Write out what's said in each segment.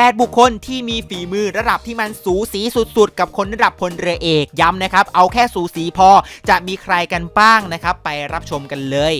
8 บุคคลที่มีฝีมือระดับที่มันสูสีสุดๆ กับคนระดับพลเรือเอกย้ำนะครับ เอาแค่สูสีพอจะมีใครกันบ้างนะครับ ไปรับชมกันเลย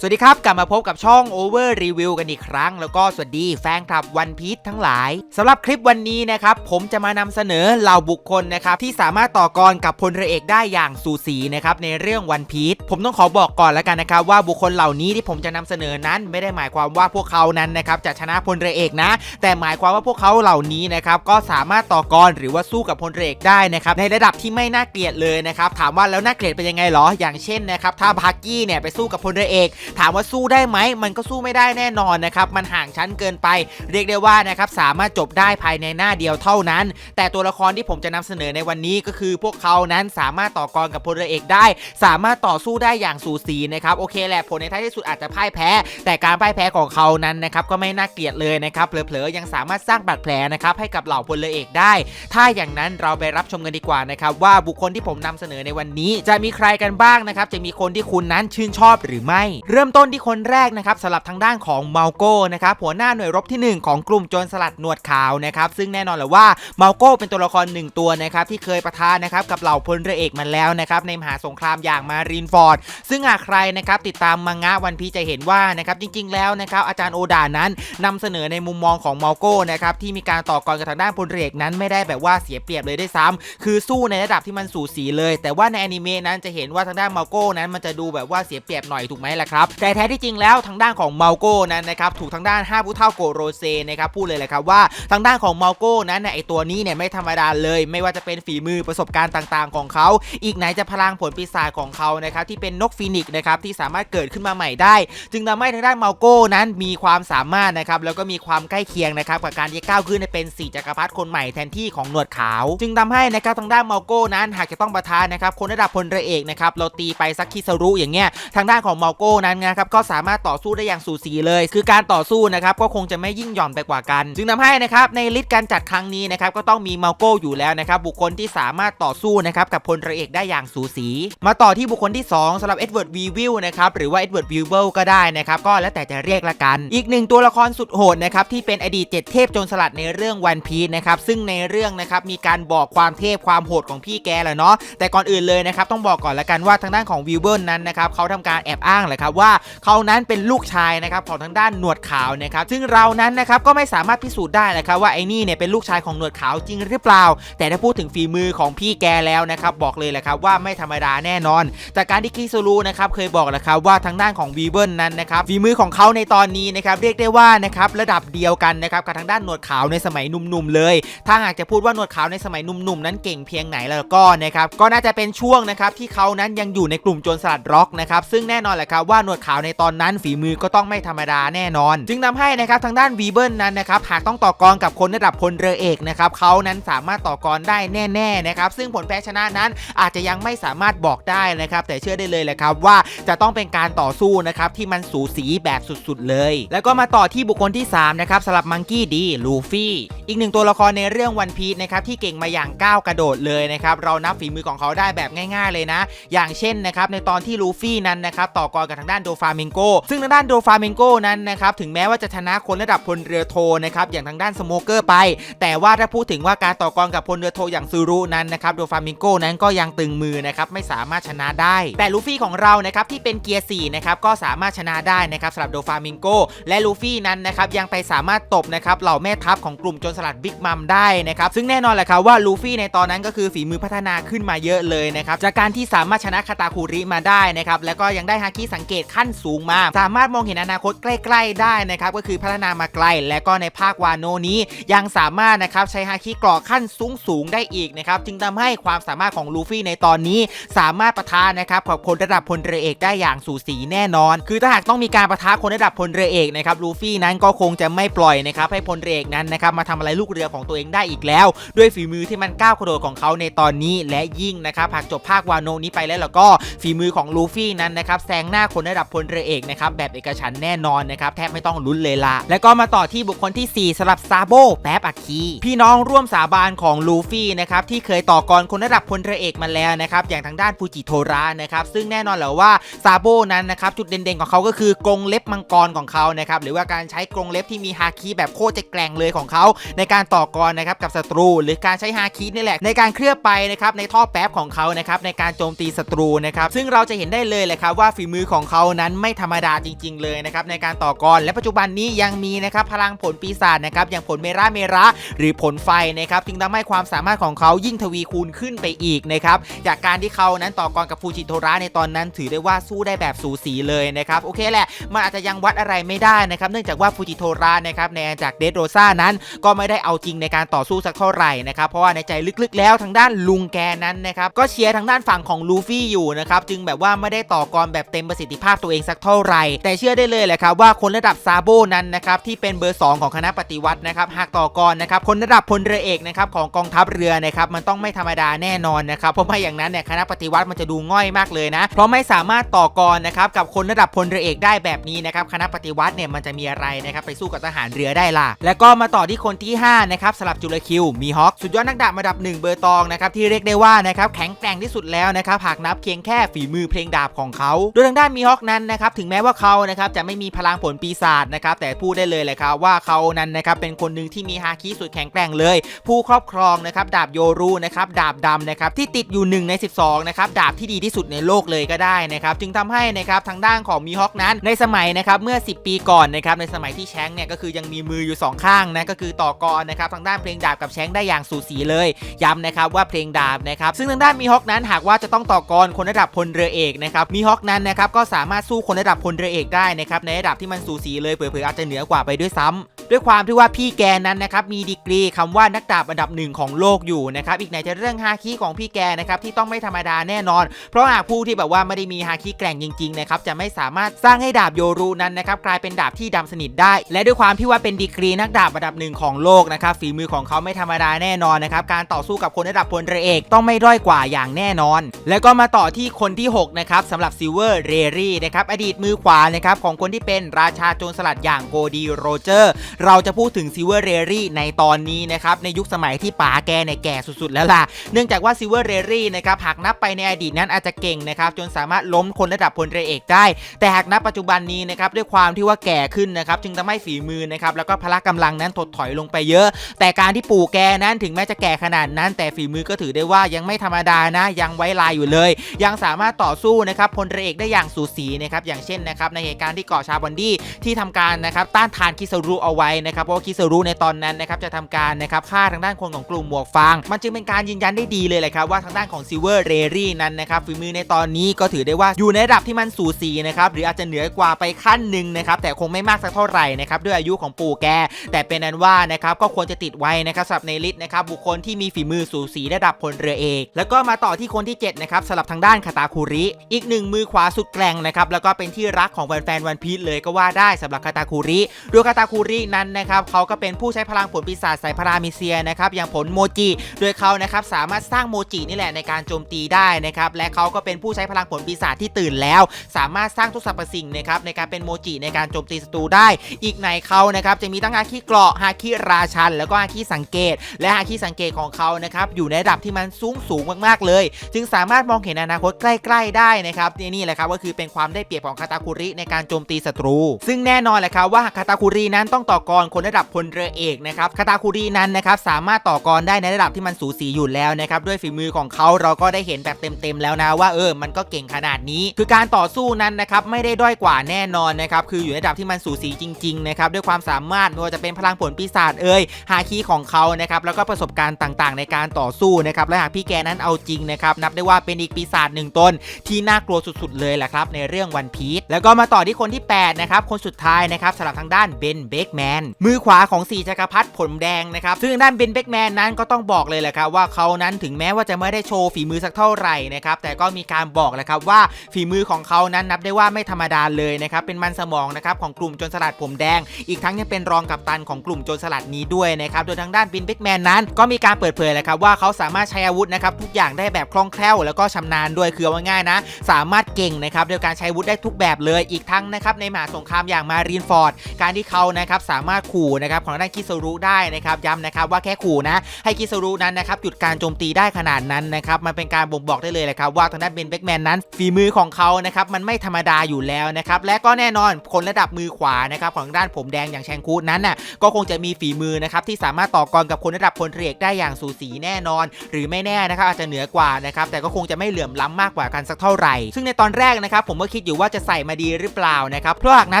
สวัสดีครับ กลับมาพบกับช่อง Over Review กันอีกครั้ง แล้วก็สวัสดีแฟนคลับวันพี e ทั้งหลายสำหรับคลิปวันนี้นะครับ ผมจะมานำเสนอเหล่าบุคคลนะครับที่สามารถต่อกรกับพลเรือเอกได้อย่างสูสีนะครับในเรื่องวันพี e ผมต้องขอบอกก่อนแล้วกันนะครับว่าบุคคลเหล่านี้ที่ผมจะนำเสนอนั้น ไม่ได้หมายความว่าพวกเขานั้นนะครับจะชนะพลเรือเอกนะ แต่หมายความว่าพวกเขาเหล่านี้นะครับก็สามารถต่อกรหรือว่าสู้กับพลเรือเอกได้นะครับในระดับที่ไม่น่าเกลียดเลยนะครับถามว่าแล้วน่าเกลียดเป็นยังไงหรออย่างเช่นนะครับถ้าบาร์กี้เนี่ยไปสู้กับพลเรือเอกถามว่าสู้ได้ไหมมันก็สู้ไม่ได้แน่นอนนะครับมันห่างชั้นเกินไป เรียกได้ว่านะครับสามารถจบได้ภายในหน้าเดียวเท่านั้น แต่ตัวละครที่ผมจะนำเสนอในวันนี้ก็คือ พวกเขานั้นสามารถต่อกรกับพลเรือเอกได้ สามารถต่อสู้ได้อย่างสูสีนะครับโอเคแหละผลในท้ายที่สุดอาจจะพ่ายแพ้ แต่การพ่ายแพ้ของเขานั้นนะครับก็ไม่น่าเกลียดเลยนะครับเผลอๆยังสามารถสร้างบาดแผลนะครับให้กับเหล่าพลเรือเอกได้ ถ้าอย่างนั้นเราไปรับชมกันดีกว่านะครับว่าบุคคลที่ผมนำเสนอในวันนี้ จะมีใครกันบ้างนะครับจะมีคนที่คุณนั้นชื่นชอบหรือไม่เริ่มต้นที่คนแรกนะครับสำหรับทางด้านของเมาโก้นะครับหัวหน้าหน่วยรบทีหนึ่1 ของกลุ่มโจรสลัดหนวดขาวนะครับซึ่งแน่นอนเลยว่าเมาโก้เป็นตัวละครหนึ่งตัวนะครับที่เคยประทานนะครับกับเหล่าพลเรือเอกมาแล้วนะครับในมหาสงครามอย่างมารีนฟอร์ด ซึ่งหากใครนะครับติดตามมังงะวันพีจะเห็นว่านะครับจริงๆแล้วนะครับอาจารย์โอดานั้นนำเสนอในมุมมองของเมาโก้นะครับที่มีการต่อกรกับทางด้านพลเรือเอกนั้นไม่ได้แบบว่าเสียเปรียบเลยได้ซ้ำคือสู้ในระดับที่มันสูสีเลย แต่ว่าในอนิเมะนั้นจะเห็นว่าทางด้านเมาโก้นั้นมันจะดูแบบว่าเสียเปรียบหน่อยถูกไหมล่ะครับแต่แท้ที่จริงแล้วทางด้านของเมาโก้นั้นนะครับถูกทางด้าน5ผู้เท่าโกโรเซนะครับพูดเลยแหละครับว่าทางด้านของเมาโก้นั้นไอตัวนี้เนี่ยไม่ธรรมดาเลย ไม่ว่าจะเป็นฝีมือประสบการณ์ต่างๆ ของเขา อีกไหนจะพลังผลปีศาจของเขานะครับที่เป็นนกฟีนิกซ์นะครับที่สามารถเกิดขึ้นมาใหม่ได้ จึงทำให้ทางด้านเมาโก้นั้นมีความสามารถนะครับแล้วก็มีความใกล้เคียงนะครับกับการที่ก้าวขึ้นเป็นสี่จักรพรรดิคนใหม่แทนที่ของหนวดขาว จึงทำให้นะครับทางด้านเมาโก้นั้นหากจะต้องประทานนะครับคนระดับพลเรือเอกนะครับเราตีไปสักคิซารุอย่างเงี้ยทางด้านของเมาโก้นั้นนะครับก็สามารถต่อสู้ได้อย่างสูสีเลย คือการต่อสู้นะครับก็คงจะไม่ยิ่งหย่อนไปกว่ากัน จึงทำให้นะครับในลิสต์การจัดครั้งนี้นะครับก็ต้องมีเมาโก้อยู่แล้วนะครับบุคคลที่สามารถต่อสู้นะครับกับพลเรือเอกได้อย่างสูสี มาต่อที่บุคคลที่ 2สำหรับเอ็ดเวิร์ดวีวิลนะครับหรือว่าเอ็ดเวิร์ดวีวิลก็ได้นะครับก็แล้วแต่จะเรียกละกัน อีกหนึ่งตัวละครสุดโหดนะครับที่เป็นอดีตเจ็ดเทพโจรสลัดในเรื่องวันพีนะครับซึ่งในเรื่องนะครับมีการบอกความเทพความโหดของพี่แกแหละเนาะแต่ก่อนอื่นเลยนะครับต้องบอกก่อนละกันว่าทางด้านของวิวเบิลนั้นนะครับเขาทำการแอบอ้างแหละครับว่าเขานั้นเป็นลูกชายนะครับของทางด้านหนวดขาวนะครับซึ่งเรานั้นนะครับก็ไม่สามารถพิสูจน์ได้นะครับว่าไอ้นี่เนี่ยเป็นลูกชายของหนวดขาวจริงหรือเปล่า แต่ถ้าพูดถึงฝีมือของพี่แกแล้วนะครับบอกเลยแหละครับว่าไม่ธรรมดาแน่นอน จากการที่คิซูรุนะครับเคยบอกแหละครับว่าทางด้านของวีเบิลนั้นนะครับฝีมือของเขาในตอนนี้นะครับเรียกได้ว่านะครับระดับเดียวกันนะครับกับทางด้านหนวดขาวในสมัยหนุ่มๆเลย ถ้าหากจะพูดว่าหนวดขาวในสมัยหนุ่มๆนั้นเก่งเพียงไหนแล้วก็นะครับก็น่าจะเป็นช่วงนะครับที่เขานั้นยังอยู่ในกลุ่มโจรสลัดร็อกนะครับซึ่งแน่นอนแหละครับว่าหนวดขาวในตอนนั้นฝีมือก็ต้องไม่ธรรมดาแน่นอน จึงทำให้นะครับทางด้านวีเบิลนั้นนะครับหากต้องต่อกรกับคนระดับพลเรือเอกนะครับเขานั้นสามารถต่อกรได้แน่ๆนะครับซึ่งผลแพ้ชนะนั้นอาจจะยังไม่สามารถบอกได้นะครับแต่เชื่อได้เลยแหละครับว่าจะต้องเป็นการต่อสู้นะครับที่มันสูสีแบบสุดๆเลย แล้วก็มาต่อที่บุคคลที่3นะครับสำหรับมังกี้ดีลูฟี่อีกหนึ่งตัวละครในเรื่องวันพี e นะครับที่เก่งมาอย่างก้าวกระโดดเลยนะครับเรานับฝีมือของเขาได้แบบง่าย ๆเลยนะ อย่างเช่นนะครับในตอนที่ลูฟี่นั้นนะครับต่อกรกับทางด้านโดฟามิงโกซึ่งทางด้านโดฟามิงโกนั้นนะครับถึงแม้ว่าจะชนะคนระดับพลเรือโทนะครับอย่างทางด้านสโมเกอร์ไป แต่ว่าถ้าพูดถึงว่าการต่อกรกับพลเรือโทอย่างซูรุนั้นนะครับโดฟามิงโกนั้นก็ยังตึงมือนะครับไม่สามารถชนะได้ แต่ลูฟี่ของเรานะครับที่เป็นเกียร์4นะครับก็สามารถชนะได้นะครับสำหรับโดฟามิงโกและลูฟี่นั้นนะครับยังไปสามารถตบนะครับเหล่าแม่ทัพของกลุ่มโจรสลัดบิ๊กมัมได้นะครับซึ่งแน่นอนแหละครับว่าลูฟี่ในตอนนั้นก็คือฝีมือพัฒนาขึ้นมาเยอะเลยนะครับจากการที่สามารถชนะคาตาคุริมาได้นะครับแล้วก็ยังได้ฮาคิสังเกตขั้นสูงมา สามารถมองเห็นอนาคตใกล้ ๆ ได้นะครับก็คือพัฒนามาไกล และก็ในภาควาโนนี้ ยังสามารถนะครับใช้ฮาคิกรอกขั้นสูงสูงได้อีกนะครับจึงทำให้ความสามารถของลูฟี่ในตอนนี้ สามารถประทานนะครับกับคนระดับพลเรือเอกได้อย่างสูสีแน่นอน คือถ้าหากต้องมีการประทะคนระดับพลเรือเอกนะครับลูฟี่นั้นก็คงจะไม่ปล่อยนะครับให้พลเรือเอกนั้นนะครับมาทำอะไรลูกเรือของตัวเองได้อีกแล้ว ด้วยฝีมือที่มันก้าวกระโดดของเขาในตอนนี้และยิ่งนะครับหากจบภาควาโนนี้ไปแล้วแล้วก็ฝีมือของลูฟี่นั้นนะครับแซงหน้าคนระดับบพลเรือเอกนะครับแบบเอกฉันแน่นอนนะครับแทบไม่ต้องลุ้นเลยละแล้วก็มาต่อที่บุคคลที่ 4สำหรับซาโบแป๊บอาคีพี่น้องร่วมสาบานของลูฟี่นะครับที่เคยต่อกรคนระดับพลเรือเอกมาแล้วนะครับอย่างทางด้านฟูจิโทระนะครับซึ่งแน่นอนและว่าซาโบนั้นนะครับจุดเด่นๆของเขาก็คือกรงเล็บมังกรของเขานะครับหรือว่าการใช้กรงเล็บที่มีฮาคิแบบโคตรจะแกร่งเลยของเขา ในการต่อกรนะครับกับศัตรู หรือการใช้ฮาคินี่แหละ ในการเคลือบไปนะครับในท่อแป๊บของเขานะครับในการโจมตีศัตรูนะครับซึ่งเราจะเห็นได้เลยแหละครับว่าฝีมือของเขานั้นไม่ธรรมดาจริง ๆ เลยนะครับในการต่อกรและปัจจุบันนี้ยังมีนะครับพลังผลปีศาจนะครับอย่างผลเมราเมระหรือผลไฟนะครับจึงทำให้ความสามารถของเขายิ่งทวีคูณขึ้นไปอีกนะครับจากการที่เขานั้นต่อกรกับฟูจิโทระในตอนนั้นถือได้ว่าสู้ได้แบบสูสีเลยนะครับโอเคแหละมันอาจจะยังวัดอะไรไม่ได้นะครับเนื่องจากว่าฟูจิโทระนะครับในจากเดโรซ่านั้นก็ไม่ได้เอาจริงในการต่อสู้สักเท่าไหร่นะครับเพราะว่าในใจลึกๆ แล้วทางด้านลุงแกนั้นนะครับก็เชียร์ทางด้านฝั่งของลูฟี่อยู่นะครับจึงแบบว่าไม่ได้ต่อกรแบบเต็มประสิทธิภาพตัวเองสักเท่าไหร่ แต่เชื่อได้เลยแหละครับว่าคนระดับซาโบนั้นนะครับที่เป็นเบอร์ 2 ของคณะปฏิวัตินะครับหากต่อกรนะครับคนระดับพลเรือเอกนะครับของกองทัพเรือนะครับมันต้องไม่ธรรมดาแน่นอนนะครับเพราะไม่อย่างนั้นเนี่ยคณะปฏิวัติมันจะดูง่อยมากเลยนะ เพราะไม่สามารถต่อกรนะครับกับคนระดับพลเรือเอกได้แบบนี้นะครับคณะปฏิวัติเนี่ยมันจะมีอะไรนะครับไปสู้กับทหารเรือได้ล่ะ แล้วก็มาต่อที่คนที่5นะครับสลับจุลคิวมีฮอคสุดยอดนักดาบระดับ 1 เบอร์ตองนะครับที่เรียกได้ว่านะครับแข็งแกร่งที่สุดแล้วนะครับหากนับเพียงแค่ฝีมือเพลงดาบของเขาโดยทางด้านมีฮอคนั้นนะครับถึงแม้ว่าเขานะครับจะไม่มีพลังผลปีศาจนะครับแต่พูดได้เลยเลยครับว่าเขานั้นนะครับเป็นคนหนึ่งที่มีฮาคิสุดแข็งแกร่งเลย ผู้ครอบครองนะครับดาบโยรูนะครับดาบดำนะครับที่ติดอยู่1ใน 12นะครับดาบที่ดีที่สุดในโลกเลยก็ได้นะครับจึงทำให้นะครับทางด้านของมีฮอคนั้นในสมัยนะครับเมื่อ 10 ปีก่อนนะครับในสมัยที่แชงเนี่ยก็คือยังมีมืออยู่ 2 ข้างนะก็คือต่อกรนะครับทางด้านเพลงดาบกับแชงได้อย่างสูสีเลยย้ำนะครับว่าเพลงดาบนะครับซึ่งทางด้านมีฮอคนั้นหากว่าจะต้องต่อกรคนระดับพลเรือเอกนะครับมีฮอคนั้นนะครับก็สามารถสู้คนระดับพลเรือเอกได้นะครับในระดับที่มันสูสีเลยเผื่อๆอาจจะเหนือกว่าไปด้วยซ้ำ ด้วยความที่ว่าพี่แกนั้นนะครับมีดีกรีคำว่านักดาบอันดับหนึ่งของโลกอยู่นะครับอีกไหนจะเรื่องฮาคิของพี่แกนะครับที่ต้องไม่ธรรมดาแน่นอน เพราะหากผู้ที่แบบว่าไม่ได้มีฮาคิแกร่งจริงๆนะครับจะไม่สามารถสร้างให้ดาบโยรูนั้นนะครับกลายเป็นดาบที่ดำสนิทได้ และด้วยความที่ว่าเป็นดีกรีนักดาบอันดับหนึ่งของโลกนะครับฝีมือของเขาไม่ธรรมดาแน่นอนนะครับการต่อสู้กับคนระดับพลเรือเอกต้องไม่ด้อยกว่าอย่างแน่นอน แล้วก็มาต่อที่คนที่หกนะครับสำหรับซิลเวอร์เรรี่นะครับอดีตมือขวานะครับของคนที่เป็นราชาโจรสลัดอย่างโกดีโรเจอร์เราจะพูดถึงซิเวอร์เรรี่ในตอนนี้นะครับในยุคสมัยที่ป๋าแกเนี่ยแก่สุดๆ แล้วล่ะ เนื่องจากว่าซิเวอร์เรรี่นะครับหากนับไปในอดีตนั้นอาจจะเก่งนะครับจนสามารถล้มคนระดับพลเรือเอกได้ แต่หากนับปัจจุบันนี้นะครับด้วยความที่ว่าแก่ขึ้นนะครับจึงทำให้ฝีมือนะครับแล้วก็พละกำลังนั้นถดถอยลงไปเยอะ แต่การที่ปู่แกนั้นถึงแม้จะแก่ขนาดนั้น แต่ฝีมือก็ถือได้ว่ายังไม่ธรรมดานะ ยังไว้ลายอยู่เลย ยังสามารถต่อสู้นะครับพลเรือเอกได้อย่างสูสีนะครับอย่างเช่นนะครับในเหตุการณ์ที่เกาะชาบอนดี้ที่ทำการนะครับต้านทานคิซารุเอาไว้นะครับเพราะว่าคิซารุในตอนนั้นนะครับจะทำการนะครับฆ่าทางด้านคนของกลุ่มหมวกฟาง มันจึงเป็นการยืนยันได้ดีเลยแหละครับว่าทางด้านของซิเวอร์เรรี่นั้นนะครับฝีมือในตอนนี้ก็ถือได้ว่าอยู่ในระดับที่มันสูสีนะครับหรืออาจจะเหนือกว่าไปขั้นหนึ่งนะครับแต่คงไม่มากสักเท่าไหร่นะครับด้วยอายุของปู่แก แต่เป็นนั้นว่านะครับก็ควรจะติดไว้นะครับสำหรับในลิสต์นะครับบุคคลที่มีฝีมือสูสีระดับพลเรือเอก แล้วก็มาต่อที่คนที่7นะครับสำหรับทางด้านคาตาคุริ อีกหนึ่งมือขวาสุดแกร่งนะครับแล้วก็เป็นที่รักของแฟนๆวันพีชเลยก็ว่าได้สำหรับคาตาคุริโดยคาตาคุรินั้นนะครับเขาก็เป็นผู้ใช้พลังผลปีศาจสายพารามิเซียนะครับอย่างผลโมจิ โดยเขานะครับสามารถสร้างโมจินี่แหละในการโจมตีได้นะครับและเขาก็เป็นผู้ใช้พลังผลปีศาจที่ตื่นแล้ว สามารถสร้างทุกสรรพสิ่งนะครับในการเป็นโมจิในการโจมตีศัตรูได้ อีกในเขานะครับจะมีทั้งฮาคิเกราะฮาคิราชัน แล้วก็ฮาคิสังเกต และฮาคิสังเกตของเขานะครับอยู่ในระดับที่มันสูงสูงมากๆเลย จึงสามารถมองเห็นอนาคตใกล้ ๆ ได้นะครับนี่นี่แหละครับก็คือเป็นความได้เปรียบของคาตาคุริในการโจมตีศัตรู ซึ่งแน่นอนแหละครับว่าคาตาคุรินั้นต้องต่อกรคนระดับพลเรือเอกนะครับคาตาคุรินั้นนะครับสามารถต่อกรได้ในระดับที่มันสูสีอยู่แล้วนะครับด้วยฝีมือของเขาเราก็ได้เห็นแบบเต็มๆแล้วนะว่าเออมันก็เก่งขนาดนี้ คือการต่อสู้นั้นนะครับไม่ได้ด้อยกว่าแน่นอนนะครับคืออยู่ในระดับที่มันสูสีจริงๆนะครับด้วยความสามารถไม่ว่าจะเป็นพลังผลปีศาจเอ่ยฮาคิของเขานะครับแล้วก็ประสบการณ์ต่างๆ ในการต่อสู้นะครับและหากพี่แกนั้นเอาจริงนะครับนับได้ว่าเป็นอีกปีศาจหนึ่งตนที่น่ากลัวสุดๆเลยแหละครับในเรื่องวันพีชแล้วก็มาต่อที่คนที่8นะครับคนสุดท้ายนะครับสำหรับทางด้านเบนเบกแมนน มือขวาของสี่จักรพรรดิผลแดงนะครับซึ่งด้านเบนเบกแมนนั้นก็ต้องบอกเลยแหละครับว่าเขานั้นถึงแม้ว่าจะไม่ได้โชว์ฝีมือสักเท่าไหร่นะครับแต่ก็มีการบอกแหละครับว่าฝีมือของเขานั้นนับได้ว่าไม่ธรรมดาเลยนะครับเป็นมันสมองนะครับของกลุ่มโจรสลัดผมแดง อีกทั้งยังเป็นรองกัปตันของกลุ่มโจรสลัดนี้ด้วยนะครับโดยทางด้านบินเบกแมนนั้น ก็มีการเปิดเผยแหละครับว่าเขาสามารถใช้อาวุธนะครับทุกอย่างได้แบบคล่องแคล่วแล้วก็ชำนาญด้วยคือเอาง่ายๆนะ สามารถเก่งนะครับโดยการใช้อาวุธได้ทุกแบบเลยอีกทั้งนะครับในมหาสงครามอย่างมารีนฟอร์ด การที่เขานะครับสามารถขู่นะครับของทางด้านคิสรุได้นะครับย้ำนะครับว่าแค่ขู่นะ ให้คิสรุนั้นนะครับหยุดการโจมตีได้ขนาดนั้นนะครับมันเป็นการบ่งบอกได้เลยแหละครับว่าทางด้านเบนเบ็กแมนนั้นฝีมือของเขานะครับมันไม่ธรรมดาอยู่แล้วนะครับและก็แน่นอนคนระดับมือขวานะครับของด้านผมแดงอย่างแชงคูดนั้นน่ะก็คงจะมีฝีมือนะครับที่สามารถต่อกรกับคนระดับพลเรือเอกได้อย่างสูสีแน่นอน หรือไม่แน่นะครับอาจจะเหนือกว่านะครับแต่ก็คงจะไม่เหลื่อมล้ำมากกว่ากันสักเท่าไหร่ ซึ่งในตอนแรกนะครับผมก็คิดอยู่ว่าจะใส่มาดีหรือเปล่านะครับเพราะหากนั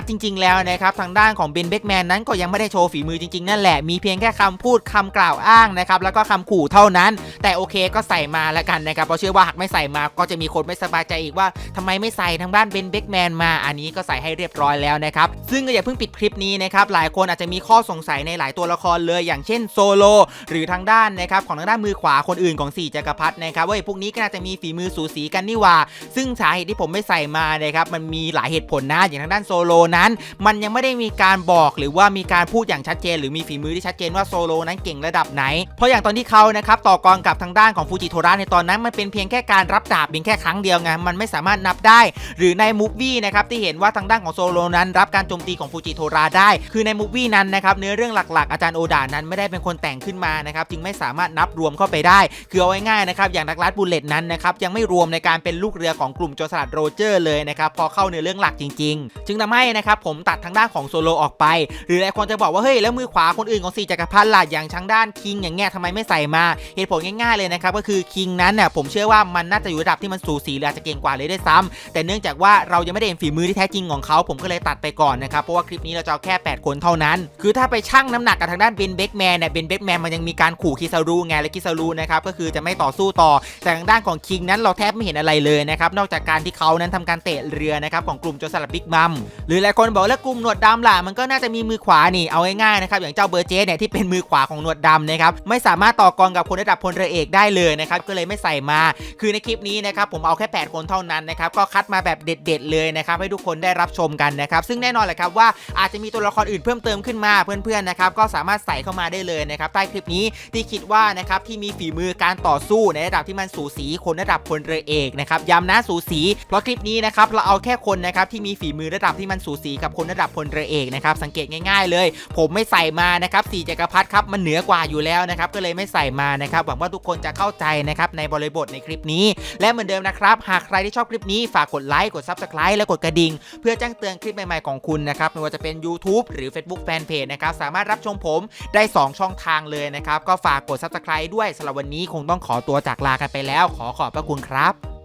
บจริง ๆแล้วนะครับทางด้านของเบนเบกแมนนั้นก็ยังไม่ได้โชว์ฝีมือจริงๆ นั่นแหละ มีเพียงแค่คำพูดคำกล่าวอ้างนะครับ แล้วก็คำขู่เท่านั้น แต่โอเคก็ใส่มาแล้วกันนะครับ เพราะเชื่อว่าหากไม่ใส่มาก็จะมีคนไม่สบายใจอีกว่าทำไมไม่ใส่ทางบ้านเบนเบกแมนมา อันนี้ก็ใส่ให้เรียบร้อยแล้วนะครับ ซึ่งก็อย่าเพิ่งปิดคลิปนี้นะครับ หลายคนอาจจะมีข้อสงสัยในหลายตัวละครเลย อย่างเช่นโซโล หรือทางด้านนะครับของทางด้านมือขวาคนอื่นของสี่จักรพรรดินะครับว่าไอ้พวกนี้ก็น่าจะมีฝีมือสูสีกันนี่หว่า ซึ่งสาเหตุที่ผมไม่ใส่มานะครับมันมีหลายเหตุผลนะอย่างทางด้านโซโลนั้น มันยังไม่ได้มีการบอกหรือว่ามีการพูดอย่างชัดเจน หรือมีฝีมือที่ชัดเจนว่าโซโลนั้นเก่งระดับไหน เพราะอย่างตอนที่เขานะครับต่อกรกับทางด้านของฟูจิโทระในตอนนั้นมันเป็นเพียงแค่การรับดาบเพียงแค่ครั้งเดียวไงมันไม่สามารถนับได้ หรือในมูฟวี่นะครับที่เห็นว่าทางด้านของโซโลนั้นรับการโจมตีของฟูจิโทระได้ คือในมูฟวี่นั้นนะครับเนื้อเรื่องหลักๆ อาจารย์โอดานั้นไม่ได้เป็นคนแต่งขึ้นมานะครับจึงไม่สามารถนับรวมเข้าไปได้ คือเอาง่ายๆนะครับอย่างนักลัดบุลเลตนั้นนะครับยังไม่รวมในการเป็นลูกเรือของกลุ่มโจรสลัดโรเจอร์เลยนะครับพอเข้าเนื้อเรื่องหลักจริง ๆ จึงทำให้นะครับผมตัดทางด้านของโซโลออกไป หรือลายคนจะบอกว่าเฮ้ยแล้วมือขวาคนอื่นของสี่จักรพรรดิล่ะอย่างทางด้านคิงอย่างเงี้ยทำไมไม่ใส่มาเหตุผลง่ายๆเลยนะครับก็คือคิงนั้นเนี่ยผมเชื่อว่ามันน่าจะอยู่ระดับที่มันสูสีหรืออาจจะเก่งกว่าเลยด้วยซ้ำแต่เนื่องจากว่าเรายังไม่ได้เห็นฝีมือที่แท้จริงของเขาผมก็เลยตัดไปก่อนนะครับเพราะว่าคลิปนี้เราจะเอาแค่ 8 คนเท่านั้น คือถ้าไปชั่งน้ำหนักกับทางด้านเบนเบกแมนเนี่ยเบนเบกแมนมันยังมีการขู่คิซารุไงและคิซารุนะครับก็คือจะไม่ต่อสู้ต่อแต่ทางด้านของคิงนั้นเราแทบไม่เห็นอะไรเลยนะครับนอกจากการที่เขานั้นทำการเตะเรือนะครับของกลุ่มโจสลัดบิ๊กมัมหรือหลายคนบอกแล้วกลุ่มหนวดดำล่ะมันก็น่าจะมีมือขวานี่เอาง่ายๆนะครับอย่างเจ้าเบอร์เจสเนี่ยที่เป็นมือขวาของหนวดดำนะครับไม่สามารถต่อกรกับคนระดับพลเรือเอกได้เลยนะครับก็เลยไม่ใส่มา คือในคลิปนี้นะครับผมเอาแค่ 8 คนเท่านั้นนะครับก็คัดมาแบบเด็ด ๆ เลยนะครับให้ทุกคนได้รับชมกันนะครับซึ่งแน่นอนแหละครับว่าอาจจะมีตัวละครอื่นเพิ่มเติมขึ้นมาเพื่อนๆนะครับก็สามารถใส่เข้ามาได้เลยนะครับใต้คลิปนี้ที่คิดว่านะครับที่มีฝีมือการต่อสู้ในระดับที่มันสูสีคนระดับพลเรือเอกนะครับย้ำนะสูสี เพราะคลิปนี้นะครับเราเอาแค่คนนะครับที่มีฝีมือระดับที่มันสูสีกับคนระดับพลเรือเอกนะครับสังเกตง่ายเลย ผมไม่ใส่มานะครับสี่จักรพรรดิครับมันเหนือกว่าอยู่แล้วนะครับก็เลยไม่ใส่มานะครับหวังว่าทุกคนจะเข้าใจนะครับในบริบทในคลิปนี้ และเหมือนเดิมนะครับหากใครที่ชอบคลิปนี้ฝากกดไลค์กด Subscribe และกดกระดิ่ง เพื่อแจ้งเตือนคลิปใหม่ๆของคุณนะครับไม่ว่าจะเป็น YouTube หรือ Facebook Fanpage นะครับสามารถรับชมผมได้ 2 ช่องทางเลยนะครับก็ฝากกด Subscribe ด้วยสำหรับวันนี้คงต้องขอตัวจากลากันไปแล้ว ขอขอบพระคุณครับ